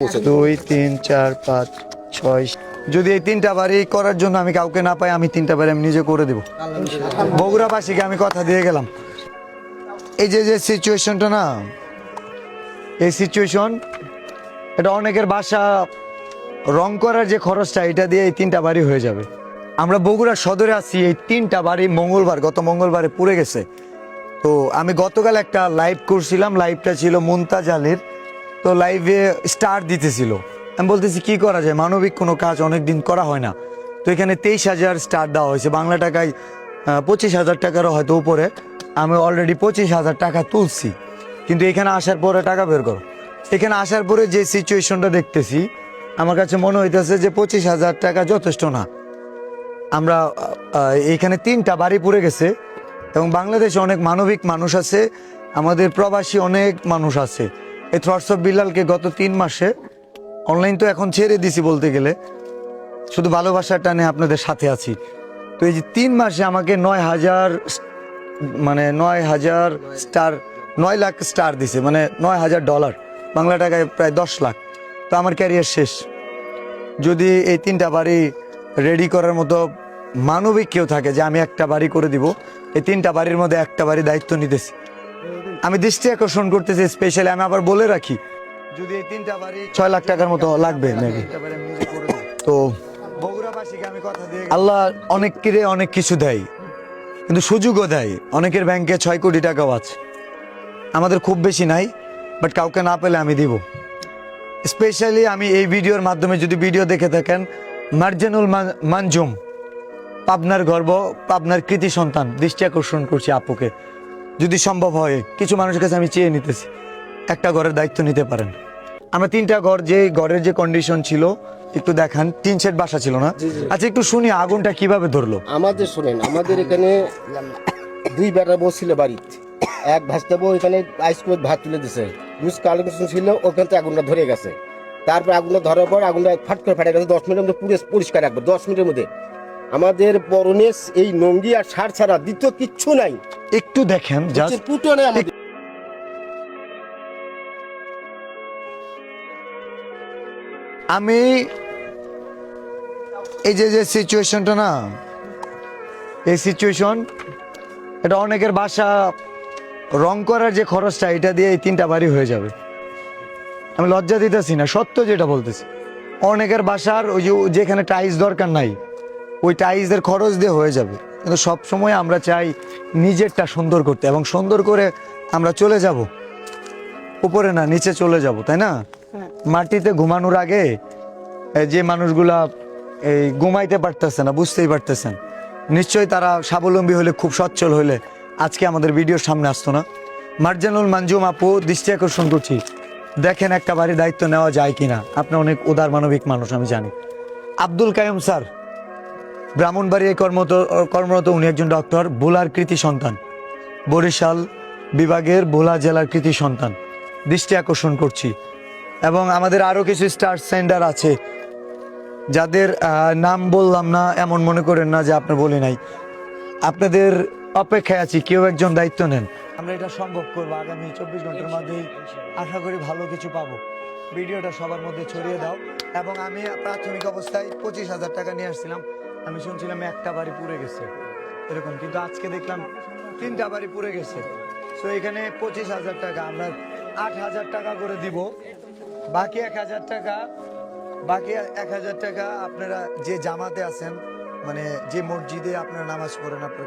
দুই তিন চার পাঁচ ছয় যদি এই তিনটা বাড়ি করার জন্য আমি কাউকে না পাই আমি তিনটা বাড়ি আমি নিজে করে দেব। বগুড়াবাসীকে আমি কথা দিয়ে গেলাম। এই যে যে সিচুয়েশনটা না এই সিচুয়েশন এটা অনেকের বাসা রং করার যে খরচটা এটা দিয়ে এই তিনটা বাড়ি হয়ে যাবে। আমরা বগুড়া সদরে আছি এই তিনটা বাড়ি মঙ্গলবার গত মঙ্গলবারে পুড়ে গেছে। তো আমি গতকাল একটা লাইভ করছিলাম লাইভটা ছিল মুমতাজ আলীর। তো লাইভে স্টার দিতেছিল। আমি বলতেছি, কি করা যায়? মানবিক কোনো কাজ অনেক দিন করা হয় না। তো এখানে তেইশ হাজার স্টার দেওয়া হয়েছে। বাংলা টাকায় পঁচিশ হাজার টাকারও হয়তো উপরে। আমি অলরেডি পঁচিশ হাজার টাকা তুলছি। কিন্তু এখানে আসার পরে টাকা বের করো। এখানে আসার পরে যে সিচুয়েশনটা দেখতেছি, আমার কাছে মনে হইতেছে যে পঁচিশ হাজার টাকা যথেষ্ট না। আমরা এখানে তিনটা বাড়ি পড়ে গেছে এবং বাংলাদেশে অনেক মানবিক মানুষ আছে। আমাদের প্রবাসী অনেক মানুষ আছে। এই থ্রটস অফ বিল্লালকে গত তিন মাসে অনলাইন তো এখন ছেড়ে দিছি বলতে গেলে। শুধু ভালোবাসার টানে আপনাদের সাথে আছি। তো এই যে তিন মাসে আমাকে নয় হাজার মানে নয় হাজার স্টার নয় লাখ স্টার দিছে মানে নয় হাজার ডলার বাংলা টাকায় প্রায় দশ লাখ। তো আমার ক্যারিয়ার শেষ। যদি এই তিনটা বাড়ি রেডি করার মতো মানবিক কেউ থাকে যে আমি একটা বাড়ি করে দিব, এই তিনটা বাড়ির মধ্যে একটা বাড়ি দায়িত্ব নিতেছি। আমি দৃষ্টি আকর্ষণ করতেছি স্পেশালি আমি আবার বলে রাখি। যদি এই তিনটা বাড়ি ছয় লাখ টাকার মতো লাগবে নাকি তো বগুড়াবাসীকে আমি কথা দিয়ে আল্লাহ অনেক কিরে অনেক কিছু দেয় কিন্তু সুযোগও দেয়। অনেকের ব্যাংকে ছয় কোটি টাকাও আছে। আমাদের খুব বেশি নাই বাট কাউকে না পেলে আমি দিব। স্পেশালি আমি এই ভিডিওর মাধ্যমে যদি ভিডিও দেখে থাকেন মার্জানুল মান- মানজুম পাবনার গর্ব পাবনার কৃতি সন্তান দৃষ্টি আকর্ষণ করছি আপুকে। যদি সম্ভব হয় কিছু মানুষের কাছে আমি চেয়ে নিতেছি। একটা ঘরের দায়িত্ব নিতে পারেন। আমরা তিনটা ঘর যে ঘরের যে কন্ডিশন ছিল একটু দেখান। তিন সেট বাসা ছিল না? আচ্ছা একটু শুনি আগুনটা কীভাবে ধরলো? আমাদের শোনেন আমাদের এখানে দুই বেটা বসছিল বাড়িতে এক ভাজতে বউ এখানে আইস ভাত তুলে দিছে। রুজ কালেকশন ছিল ওখান থেকে আগুনটা ধরে গেছে। তারপর আগুনটা ধরার পর আগুনটা ফাট করে ফাটে গেছে। দশ মিনিটের মধ্যে পুরো পরিষ্কার রাখব দশ মিনিটের মধ্যে। আমাদের পরনেস এই নঙ্গি আর সার ছাড়া দ্বিতীয় কিচ্ছু নাই। একটু দেখেন জাস্ট পুটো আমাদের আমি এই যে যে সিচুয়েশনটা না এই সিচুয়েশন এটা অনেকের বাসা রং করার যে খরচটা এটা দিয়ে এই তিনটা বাড়ি হয়ে যাবে। আমি লজ্জা দিতেছি না সত্য যেটা বলতেছি। অনেকের বাসার ওই যে যেখানে টাইলস দরকার নাই ওই টাইলসের খরচ দিয়ে হয়ে যাবে। কিন্তু সব সময় আমরা চাই নিজেরটা সুন্দর করতে এবং সুন্দর করে আমরা চলে যাব। উপরে না নিচে চলে যাব তাই না? মাটিতে ঘুমানোর আগে যে মানুষগুলা এই ঘুমাইতে পারতেছে না বুঝতেই পারতেছেন। নিশ্চয়ই তারা স্বাবলম্বী হলে খুব সচ্ছল হলে আজকে আমাদের ভিডিওর সামনে আসতো না। মার্জানুল মানজুম আপু দৃষ্টি আকর্ষণ করছি। দেখেন একটা বাড়ির দায়িত্ব নেওয়া যায় কিনা। আপনি অনেক উদার মানবিক মানুষ আমি জানি। আব্দুল কায়ুম স্যার ব্রাহ্মণবাড়িয়ায় কর্মরত কর্মরত উনি একজন ডক্টর, ভোলার কৃতি সন্তান। বরিশাল বিভাগের ভোলা জেলার কৃতি সন্তান। দৃষ্টি আকর্ষণ করছি। এবং আমাদের আরও কিছু স্টার সেন্টার আছে, যাদের নাম বললাম না, এমন মনে করেন না যে আপনি বলি নাই। আপনাদের অপেক্ষায় আছি, কেউ একজন দায়িত্ব নেন। আমরা এটা সম্ভব করব আগামী চব্বিশ ঘণ্টার মধ্যেই। আশা করি ভালো কিছু পাবো। ভিডিওটা সবার মধ্যে ছড়িয়ে দাও। এবং আমি প্রাথমিক অবস্থায় পঁচিশ হাজার টাকা নিয়ে আসছিলাম। আমি শুনছিলাম একটা বাড়ি পুড়ে গেছে, এরকম, কিন্তু আজকে দেখলাম তিনটা বাড়ি পুড়ে গেছে। তো এখানে পঁচিশ হাজার টাকা, আমরা আট হাজার টাকা করে দিব। বাকি এক হাজার টাকা, বাকি এক হাজার টাকা আপনারা যে জামাতে আছেন মানে যে মসজিদে আপনারা নামাজ পড়েন, আপনার